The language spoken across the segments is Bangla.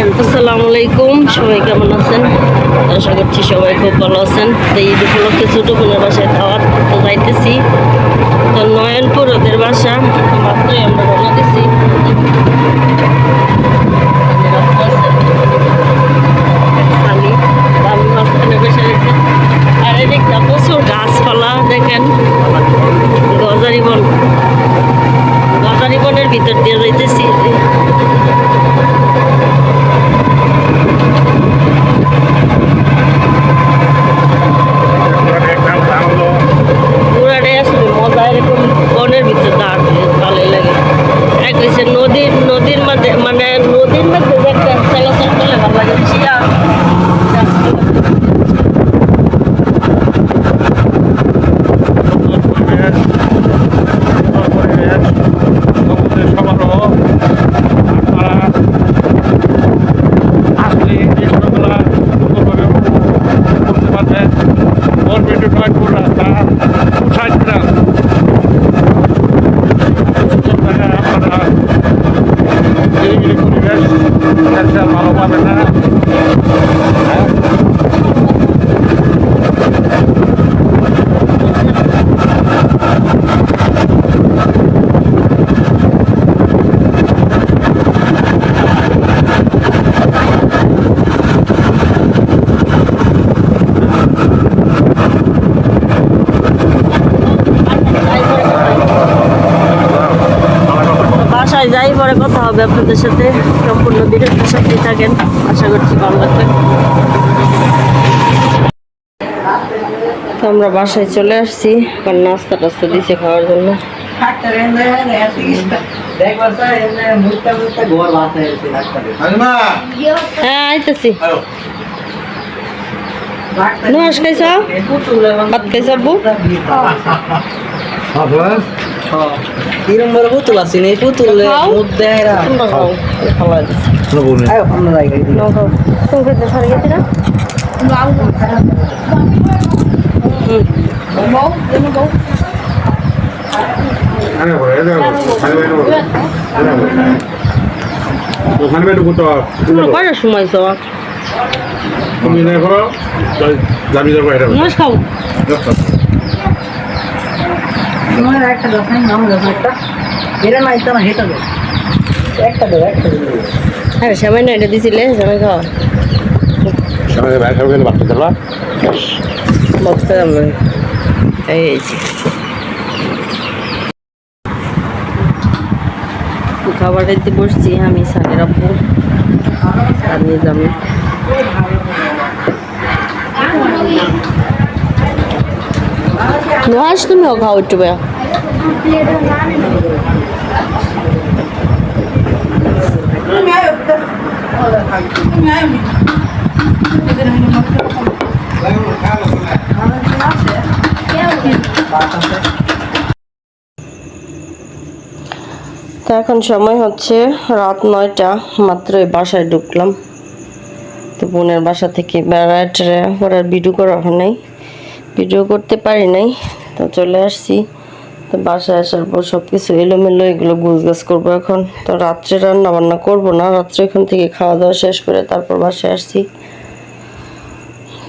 আসসালামু আলাইকুম। সবাই কেমন আছেন? আশা করছি সবাই খুব ভালো আছেন। তো ঈদ উপলক্ষে ছোটো বোনের বাসায় করতে যাইতেছি। তো নয়নপুর ওদের বাসা, মাত্রই আমরা রওনা দিছি আমি আমি মাঝখানে বসে রয়েছি আর এদিকটা প্রচুর গাছপালা দেখেন গজারি বন গজারি বনের ভিতর দিয়ে যাইতেছি পুরাটাই আসলে মজা এরকম বনের ভিতরে দাঁড়াতে ভালোই লাগে এক হচ্ছে নদীর নদীর মধ্যে মানে নদীর মধ্যে যে একটা চলাচল করলে ভালো লাগে শিয়া ভালো পাবে না হ্যাঁ বাসায় যাই হবে আপনাদের সাথে। সম্পূর্ণ বিরতির সাথে থাকেন। আশা করছি ভালো লাগবে আমরা বাসায় চলে আসছি। কারণ নাস্তা টাস্তা দিছে খাওয়ার জন্য। হ্যাঁ আব্বু? কিরম বড় পুতুল আছে এই পুতুল খাও। মধ্যে এরা খাও আয় আমরা যাই খাও তুমি গেছি না ওখানে করতে তোমরা কয়টার সময় যাওয়া তুমি না করো যাবি যাব এটা খাও একটা দোকান নাম দাও একটা। এরা নাই তো না হেটা দাও একটা দাও একটা দাও আরে সবাই না এটা দিছিলে খাওয়া বাচ্চা আমরা এই খাবার দিতে বসছি আমি সানের আব্বু। আর নিজামি নুহাস তুমিও খাও একটু ভাইয়া তো এখন সময় হচ্ছে রাত নয়টা মাত্রই বাসায় ঢুকলাম। তো বোনের বাসা থেকে বেড়াতে পরে আর ভিডিও করা হয় নাই। ভিডিও করতে পারি নাই, তো চলে আসছি। তো বাসায় আসার পর সব কিছু এলোমেলো, এগুলো গুছগাছ করব এখন। তো রাত্রে রান্না বান্না করব না, রাত্রে এখান থেকে খাওয়া দাওয়া শেষ করে তারপর বাসায় আসছি।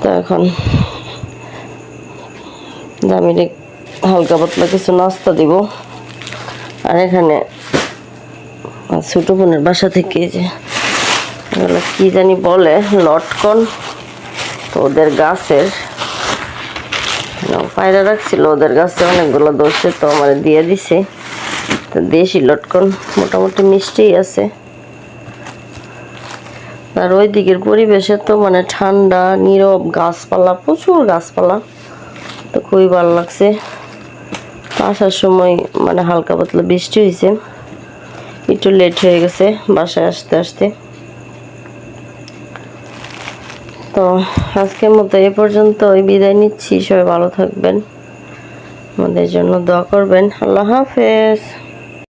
তো এখন দামিরে হালকা পাতলা কিছু নাস্তা দিব। আর এখানে ছোটো বোনের বাসা থেকে যে, এগুলো কি জানি বলে, লটকন। তো ওদের গাছের পায়রা রাখছিল, ওদের কাছে অনেকগুলো দোষে তো আমার দিয়ে দিছে। তো দেশি লটকন মোটামুটি মিষ্টিই আছে। আর ওই দিকের পরিবেশে তো মানে ঠান্ডা, নীরব গাছপালা, প্রচুর গাছপালা। তো খুবই ভালো লাগছে। আসার সময় মানে হালকা পাতলা বৃষ্টি হয়েছে একটু লেট হয়ে গেছে বাসায় আসতে আসতে। তো আজকের মতো এ পর্যন্ত ওই বিদায় নিচ্ছি। সবাই ভালো থাকবেন। আমাদের জন্য দোয়া করবেন। আল্লাহ হাফেজ।